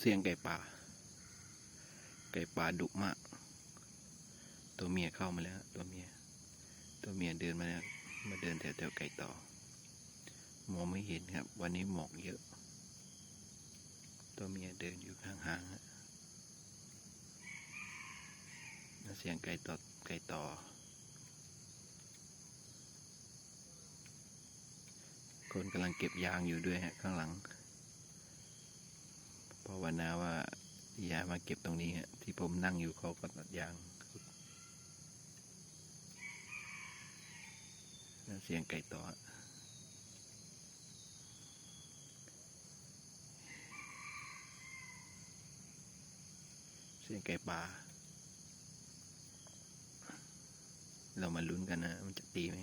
เสียงไก่ป่า ไก่ป่าดุมาก ตัวเมียเข้ามาแล้ว ตัวเมีย ตัวเมียเดินมาแล้ว มาเดินแถวแถวๆไก่ต่อ มองไม่เห็นครับ วันนี้หมอกเยอะ ตัวเมียเดินอยู่ห่างๆฮะแล้วเสียงไก่ต่อ ไก่ต่อ คนกำลังเก็บยางอยู่ด้วยฮะข้างหลัง ภาวนาว่าอย่ามาเก็บตรงนี้ฮะที่ผมนั่งอยู่เขาก็ตัดยาง เสียงไก่ต่อเสียงไก่ป่าเรามาลุ้นกันนะ มันจะตีไหม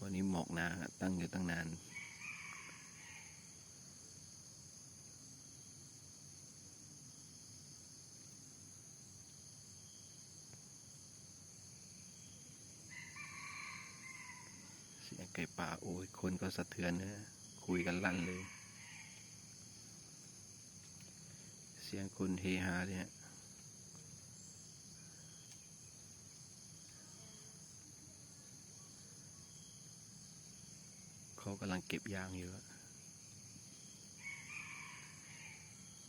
วันนี้หมอกนาฮะตั้งอยู่ตั้งนาน เสียง ไก่ป่าโอ้ยคนก็สะเทือนนะคุยกันลั่นเลย เสียงคนเฮฮาเนี่ยเขากำลังเก็บยางอยู่อะ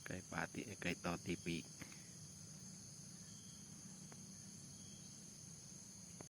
ไก่ป่าตีไก่ต่อตีปีก